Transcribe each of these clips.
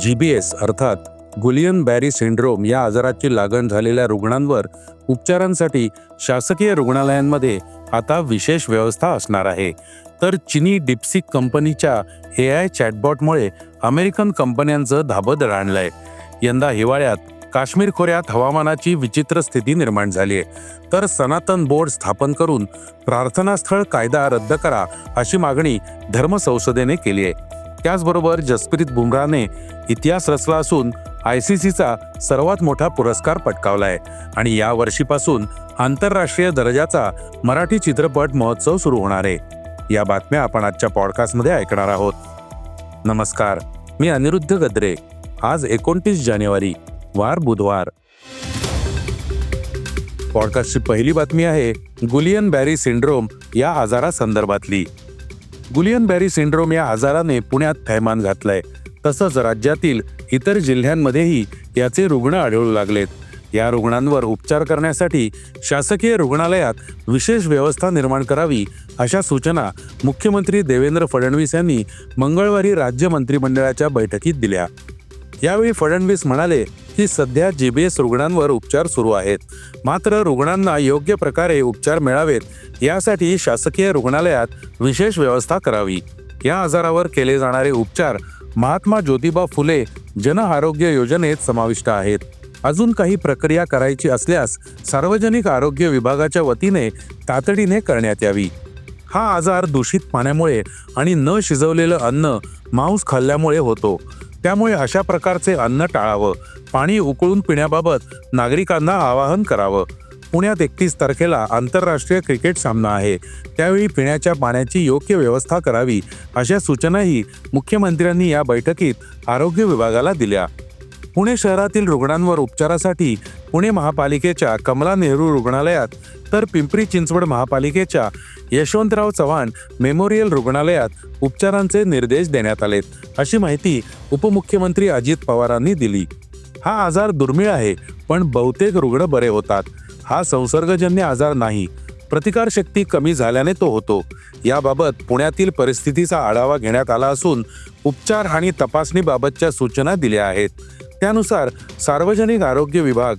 G B S अर्थात गुलियन Barré syndrome या आजाराची लागण झालेल्या रुग्णांवर उपचारांसाठी शासकीय रुग्णालयांमध्ये आता विशेष व्यवस्था असणार आहे. तर चिनी डिप्सिक कंपनीच्या ए आय चॅटबॉटमुळे अमेरिकन कंपन्यांचं धाबं राणलंय यंदा हिवाळ्यात काश्मीर खोऱ्यात हवामानाची विचित्र स्थिती निर्माण झाली आहे. तर सनातन बोर्ड स्थापन करून प्रार्थनास्थळ कायदा रद्द करा अशी मागणी धर्मसंसदेने केली आहे. त्याचबरोबर जसप्रीत बुमराहने इतिहास रचला असून आय सी सीचा सर्वात मोठा पुरस्कार पटकावलाय. आणि या वर्षीपासून आंतरराष्ट्रीय दर्जाचा मराठी चित्रपट महोत्सव सुरू होणार आहे. या बातम्या आपण आजच्या पॉडकास्टमध्ये ऐकणार आहोत. नमस्कार मी अनिरुद्ध गद्रे. आज एकोणतीस जानेवारी वार बुधवार. पॉडकास्टची पहिली बातमी आहे गुलियन बॅरी सिंड्रोम या आजारासंदर्भातली. गुलियन बॅरी सिंड्रोम या आजाराने पुण्यात थैमान घातलंय. तसंच राज्यातील इतर जिल्ह्यांमध्येही याचे रुग्ण आढळू लागलेत. या रुग्णांवर उपचार करण्यासाठी शासकीय रुग्णालयात विशेष व्यवस्था निर्माण करावी अशा सूचना मुख्यमंत्री देवेंद्र फडणवीस यांनी मंगळवारी राज्य मंत्रिमंडळाच्या बैठकीत दिल्या. यावेळी फडणवीस म्हणाले की सध्या जीबीएस रुग्णांवर उपचार सुरू आहेत. मात्र रुग्णांना योग्य प्रकारे उपचार मिळावेत यासाठी शासकीय रुग्णालयात विशेष व्यवस्था करावी. या आजारावर केले जाणारे उपचार महात्मा ज्योतिबा फुले जन आरोग्य योजनेत समाविष्ट आहेत. अजून काही प्रक्रिया करायची असल्यास सार्वजनिक आरोग्य विभागाच्या वतीने तातडीने करण्यात यावी. हा आजार दूषित पाण्यामुळे आणि न शिजवलेलं अन्न मांस खाल्ल्यामुळे होतो. त्यामुळे अशा प्रकारचे अन्न टाळावं पाणी उकळून पिण्याबाबत नागरिकांना आवाहन करावं. पुण्यात एकतीस तारखेला आंतरराष्ट्रीय क्रिकेट सामना आहे. त्यावेळी पिण्याच्या पाण्याची योग्य व्यवस्था करावी अशा सूचनाही मुख्यमंत्र्यांनी या बैठकीत आरोग्य विभागाला दिल्या. पुणे शहरातील रुग्णांवर उपचारासाठी पुणे महापालिकेच्या कमला नेहरू रुग्णालयात तर पिंपरी चिंचवड महापालिकेच्या यशवंतराव चव्हाण मेमोरियल रुग्णालयात उपचारांचे निर्देश देण्यात आलेत अशी माहिती उपमुख्यमंत्री अजित पवारांनी दिली. हा आजार दुर्मिळ आहे पण बहुतेक रुग्ण बरे होतात. हा संसर्गजन्य आजार नाही प्रतिकारशक्ती कमी झाल्याने तो होतो. याबाबत पुण्यातील परिस्थितीचा आढावा घेण्यात आला असून उपचार आणि तपासणीबाबतच्या सूचना दिल्या आहेत. त्यानुसार सार्वजनिक आरोग्य विभाग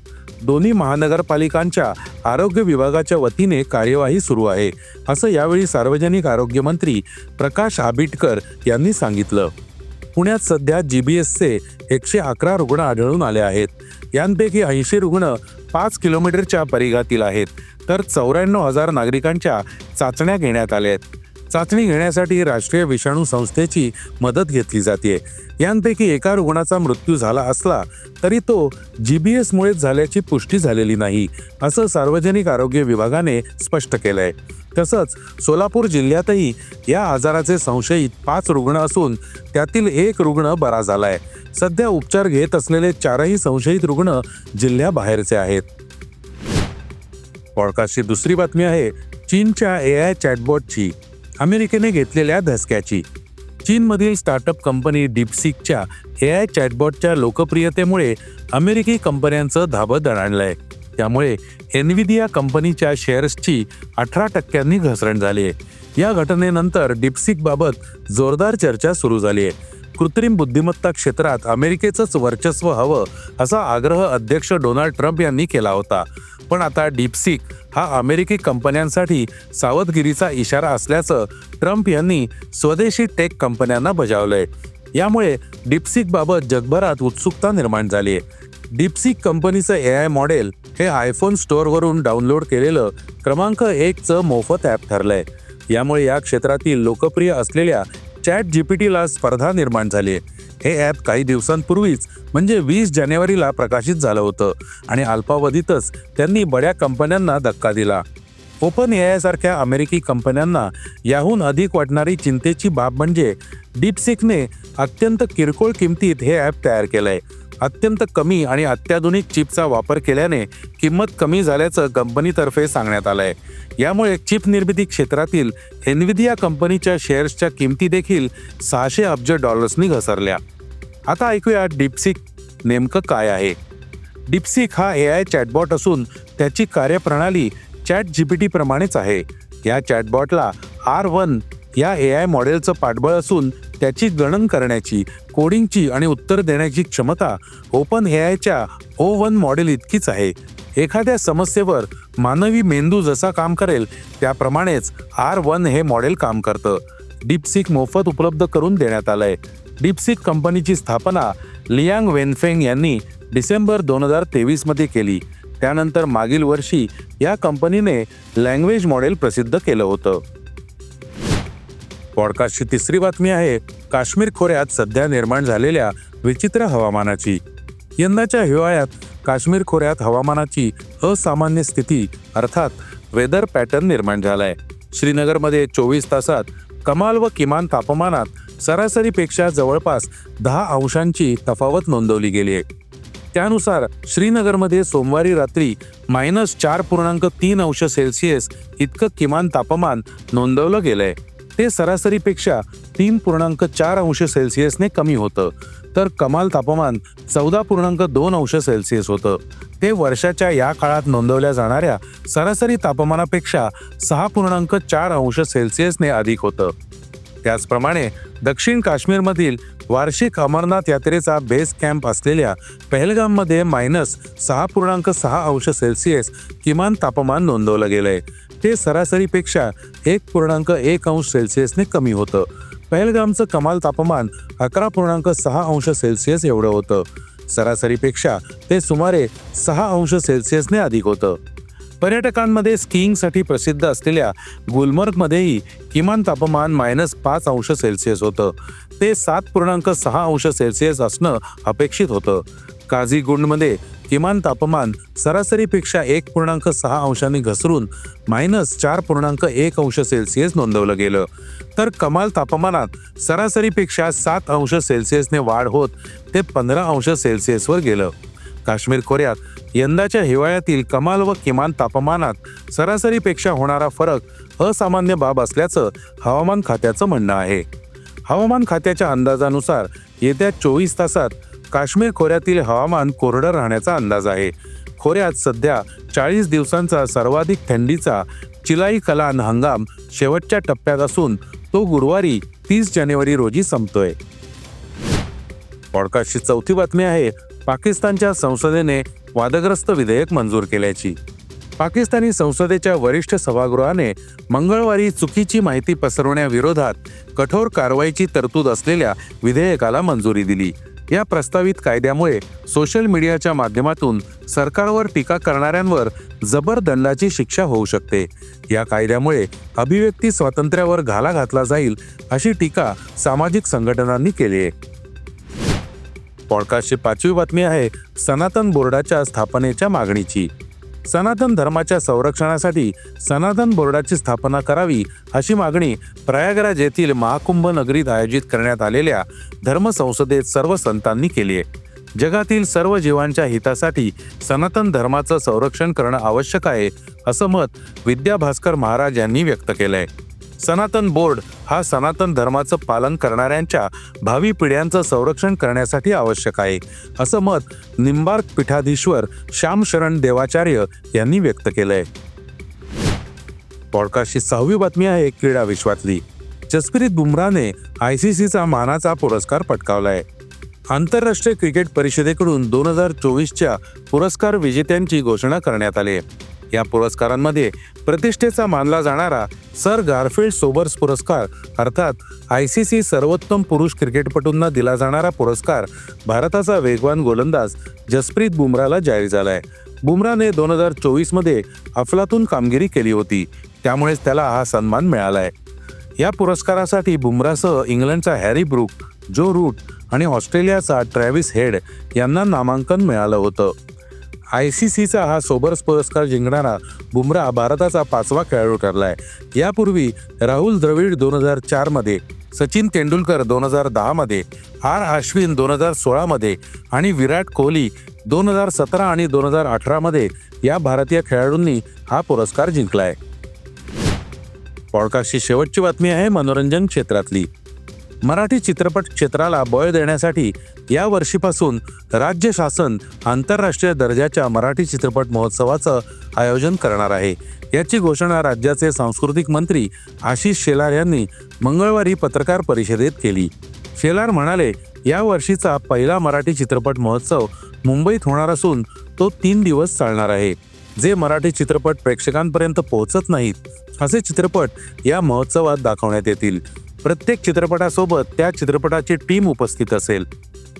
दोन्ही महानगरपालिकांच्या आरोग्य विभागाच्या वतीने कार्यवाही सुरू आहे असं यावेळी सार्वजनिक आरोग्य मंत्री प्रकाश आबिटकर यांनी सांगितलं. पुण्यात सध्या जी बी एसचे एकशे अकरा रुग्ण आढळून आले आहेत. यांपैकी ऐंशी रुग्ण पाच किलोमीटरच्या परिघातील आहेत तर चौऱ्याण्णव हजार नागरिकांच्या चाचण्या घेण्यात आल्या आहेत. चाचणी घेण्यासाठी राष्ट्रीय विषाणू संस्थेची मदत घेतली जाते यांपैकी एका रुग्णाचा मृत्यू झाला असला तरी तो जी बी एसमुळेच झाल्याची पुष्टी झालेली नाही असं सार्वजनिक आरोग्य विभागाने स्पष्ट केलंय. तसंच सोलापूर जिल्ह्यातही या आजाराचे संशयित पाच रुग्ण असून त्यातील एक रुग्ण बरा झालाय. सध्या उपचार घेत असलेले चारही संशयित रुग्ण जिल्ह्याबाहेरचे आहेत. पॉडकास्टची दुसरी बातमी आहे चीनच्या ए आय चॅटबॉटची. अमेरिकेने घेतलेल्या धसक्याची. चीनमधील स्टार्टअप कंपनी डिपसिकच्या ए आय चॅटबॉटच्या लोकप्रियतेमुळे अमेरिकी कंपन्यांचं धाबं दणाणलंय. त्यामुळे एनविदिया कंपनीच्या शेअर्सची अठरा टक्क्यांनी घसरण झाली आहे या घटनेनंतर डिप्सिकबाबत जोरदार चर्चा सुरू झाली आहे कृत्रिम बुद्धिमत्ता क्षेत्रात अमेरिकेचंच वर्चस्व हवं असा आग्रह अध्यक्ष डोनाल्ड ट्रम्प यांनी केला होता. पण आता डीपसिक हा अमेरिकी कंपन्यांसाठी सावधगिरीचा इशारा असल्याचं ट्रम्प यांनी स्वदेशी टेक कंपन्यांना बजावलंय. यामुळे डीपसिकबाबत जगभरात उत्सुकता निर्माण झाली आहे डीपसिक कंपनीचं ए आय मॉडेल हे आयफोन स्टोअरवरून डाउनलोड केलेलं क्रमांक एकचं मोफत ॲप ठरलंय. यामुळे या क्षेत्रातील लोकप्रिय असलेल्या चॅट जीपीटीला स्पर्धा निर्माण झाली. आहे हे ॲप काही दिवसांपूर्वीच म्हणजे वीस जानेवारीला प्रकाशित झालं होतं आणि अल्पावधीतच त्यांनी बड्या कंपन्यांना धक्का दिला. ओपन ए सारख्या अमेरिकी कंपन्यांना याहून अधिक वाटणारी चिंतेची बाब म्हणजे डीपसिकने अत्यंत किरकोळ किमतीत हे ॲप तयार केलंय. अत्यंत कमी आणि अत्याधुनिक चिपचा वापर केल्याने किंमत कमी झाल्याचं कंपनीतर्फे सांगण्यात आलंय. यामुळे चिप निर्मिती क्षेत्रातील एनविदिया कंपनीच्या शेअर्सच्या किमती देखील सहाशे अब्ज डॉलर्सनी घसरल्या. आता ऐकूया डिप्सिक नेमकं काय आहे. डिप्सिक हा ए आय चॅटबॉट असून त्याची कार्यप्रणाली चॅट जीपीटी प्रमाणेच आहे. या चॅटबॉटला आर वन या ए आय मॉडेलचं पाठबळ असून त्याची गणन करण्याची कोडिंगची आणि उत्तर देण्याची क्षमता ओपन ए आयच्या ओ वन मॉडेल इतकीच आहे. एखाद्या समस्येवर मानवी मेंदू जसा काम करेल त्याप्रमाणेच आर वन हे मॉडेल काम करतं. डीपसिक मोफत उपलब्ध करून देण्यात आलंय. डीपसिक कंपनीची स्थापना लियांग वेनफेंग यांनी डिसेंबर दोन हजार तेवीसमध्ये केली. त्यानंतर मागील वर्षी या कंपनीने लँग्वेज मॉडेल प्रसिद्ध केलं होतं. पॉडकास्टची तिसरी बातमी आहे काश्मीर खोऱ्यात सध्या निर्माण झालेल्या विचित्र हवामानाची. यंदाच्या हिवाळ्यात काश्मीर खोऱ्यात हवामानाची असामान्य स्थिती अर्थात वेदर पॅटर्न निर्माण झालाय. श्रीनगरमध्ये चोवीस तासात कमाल व किमान तापमानात सरासरीपेक्षा जवळपास दहा अंशांची तफावत नोंदवली गेली आहे. त्यानुसार श्रीनगरमध्ये सोमवारी रात्री मायनस चार पूर्णांक तीन अंश सेल्सिअस इतकं किमान तापमान नोंदवलं गेलंय. ते सरासरीपेक्षा तीन पूर्णांक चार अंश सेल्सिअसने कमी होतं. तर कमाल तापमान चौदा पूर्णांक दोन अंश सेल्सिअस होतं. ते वर्षाच्या या काळात नोंदवल्या जाणाऱ्या सरासरी तापमानापेक्षा सहा पूर्णांक चार अंश सेल्सिअसने अधिक होतं. त्याचप्रमाणे दक्षिण काश्मीरमधील वार्षिक अमरनाथ यात्रेचा बेस कॅम्प असलेल्या पहलगाममध्ये मायनस सहा पूर्णांक सहा अंश सेल्सिअस किमान तापमान नोंदवलं गेलंय. ते सरासरीपेक्षा एक पूर्णांक एक अंश सेल्सिअसने कमी होतं. पहलगामचं कमाल तापमान अकरा पूर्णांक सहा अंश सेल्सिअस एवढं होतं. सरासरीपेक्षा ते सुमारे सहा अंश सेल्सिअसने अधिक होतं. पर्यटकांमध्ये स्कीइंगसाठी प्रसिद्ध असलेल्या गुलमर्गमध्येही किमान तापमान मायनस पाच अंश सेल्सिअस होतं. ते सात पूर्णांक सहा अंश सेल्सिअस असणं अपेक्षित होतं. काझीगुंडमध्ये किमान तापमान सरासरीपेक्षा एक पूर्णांक सहा अंशांनी घसरून मायनस चार पूर्णांक एक अंश सेल्सिअस नोंदवलं गेलं. तर कमाल तापमानात सरासरीपेक्षा सात अंश सेल्सिअसने वाढ होत ते पंधरा अंश सेल्सिअसवर गेलं. काश्मीर खोऱ्यात यंदाच्या हिवाळ्यातील कमाल व किमान तापमानात सरासरीपेक्षा होणारा फरक असामान्य बाब असल्याचं हवामान खात्याचं म्हणणं आहे. हवामान खात्याच्या अंदाजानुसार येत्या चोवीस तासात काश्मीर खोऱ्यातील हवामान कोरडं राहण्याचा अंदाज आहे. खोऱ्यात सध्या चाळीस दिवसांचा सर्वाधिक थंडीचा चिलाई कलान हंगाम शेवटच्या टप्प्यात असून तो गुरुवारी तीस जानेवारी रोजी संपतोय. पॉडकास्टची चौथी बातमी आहे पाकिस्तानच्या संसदेने वादग्रस्त विधेयक मंजूर केल्याची. पाकिस्तानी संसदेच्या वरिष्ठ सभागृहाने मंगळवारी चुकीची माहिती पसरवण्याविरोधात कठोर कारवाईची तरतूद असलेल्या विधेयकाला मंजुरी दिली. या प्रस्तावित कायद्यामुळे सोशल मीडियाच्या माध्यमातून सरकारवर टीका करणाऱ्यांवर जबर दंडाची शिक्षा होऊ शकते. या कायद्यामुळे अभिव्यक्ती स्वातंत्र्यावर घाला घातला जाईल अशी टीका सामाजिक संघटनांनी केली आहे. पॉडकास्टची पाचवी बातमी आहे सनातन बोर्डाच्या स्थापनेच्या मागणीची. सनातन धर्माच्या संरक्षणासाठी सनातन बोर्डाची स्थापना करावी अशी मागणी प्रयागराज येथील महाकुंभ नगरीत आयोजित करण्यात आलेल्या धर्मसंसदेत सर्व संतांनी केली आहे. जगातील सर्व जीवांच्या हितासाठी सनातन धर्माचं संरक्षण करणं आवश्यक आहे असं मत विद्या भास्कर महाराज यांनी व्यक्त केलंय. सनातन बोर्ड हा सनातन धर्माचं पालन करणाऱ्यांच्या भावी पिढ्यांचं संरक्षण करण्यासाठी आवश्यक आहे असं मत निंबार्क पीठाधीश्वर श्याम शरण देवाचार्य यांनी व्यक्त केलंय. पॉडकास्टची सहावी बातमी आहे क्रीडा विश्वातली. जसप्रीत बुमराने आय सी सीचा मानाचा पुरस्कार पटकावलाय. आंतरराष्ट्रीय क्रिकेट परिषदेकडून दोन हजार चोवीसच्या पुरस्कार विजेत्यांची घोषणा करण्यात आली आहे. या पुरस्कारांमध्ये प्रतिष्ठेचा मानला जाणारा सर गारफिल्ड सोबर्स पुरस्कार अर्थात आय सी सी सर्वोत्तम पुरुष क्रिकेटपटूंना दिला जाणारा पुरस्कार भारताचा वेगवान गोलंदाज जसप्रीत बुमराहला जाहीर झालाय. बुमराने दोन हजार चोवीसमध्ये अफलातून कामगिरी केली होती त्यामुळेच त्याला हा सन्मान मिळालाय. या पुरस्कारासाठी बुमरासह इंग्लंडचा हॅरी ब्रूक जो रूट आणि ऑस्ट्रेलियाचा ट्रॅव्हिस हेड यांना नामांकन मिळालं होतं. आय सी सीचा हा सोबर्स पुरस्कार जिंकणारा बुमराह भारताचा पाचवा खेळाडू ठरला आहे यापूर्वी राहुल द्रविड दोन हजार चारमध्ये सचिन तेंडुलकर दोन हजार दहामध्ये आर अश्विन दोन हजार सोळामध्ये आणि विराट कोहली दोन हजार सतरा आणि दोन हजार अठरामध्ये या भारतीय खेळाडूंनी हा पुरस्कार जिंकला आहे पॉडकास्टची शेवटची बातमी आहे मनोरंजन क्षेत्रातली. मराठी चित्रपट क्षेत्राला बळ देण्यासाठी या वर्षीपासून राज्य शासन आंतरराष्ट्रीय दर्जाच्या मराठी चित्रपट महोत्सवाचं आयोजन करणार आहे. याची घोषणा राज्याचे सांस्कृतिक मंत्री आशिष शेलार यांनी मंगळवारी पत्रकार परिषदेत केली. शेलार म्हणाले या वर्षीचा पहिला मराठी चित्रपट महोत्सव मुंबईत होणार असून तो तीन दिवस चालणार आहे. जे मराठी चित्रपट प्रेक्षकांपर्यंत पोहोचत नाहीत असे चित्रपट या महोत्सवात दाखवण्यात येतील. प्रत्येक चित्रपटासोबत त्या चित्रपटाची टीम उपस्थित असेल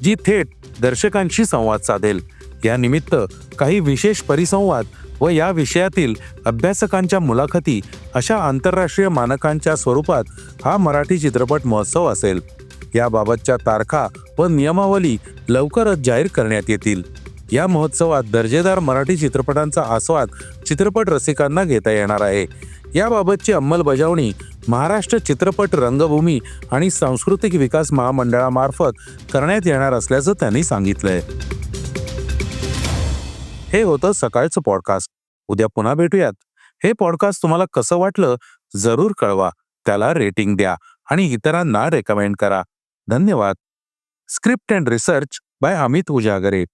जी थेट दर्शकांशी संवाद साधेल. या निमित्त काही विशेष परिसंवाद व या विषयातील अभ्यासकांच्या मुलाखती अशा आंतरराष्ट्रीय मानकांच्या स्वरूपात हा मराठी चित्रपट महोत्सव असेल. याबाबतच्या तारखा व नियमावली लवकरच जाहीर करण्यात येतील. या महोत्सवात दर्जेदार मराठी चित्रपटांचा आस्वाद चित्रपट रसिकांना घेता येणार आहे. याबाबतची अंमलबजावणी महाराष्ट्र चित्रपट रंगभूमी आणि सांस्कृतिक विकास महामंडळामार्फत करण्यात येणार असल्याचं त्यांनी सांगितलंय. हे होतं सकाळचं पॉडकास्ट. उद्या पुन्हा भेटूयात. हे पॉडकास्ट तुम्हाला कसं वाटलं जरूर कळवा. त्याला रेटिंग द्या आणि इतरांना रेकमेंड करा. धन्यवाद. Script and research by Amit Ujagare.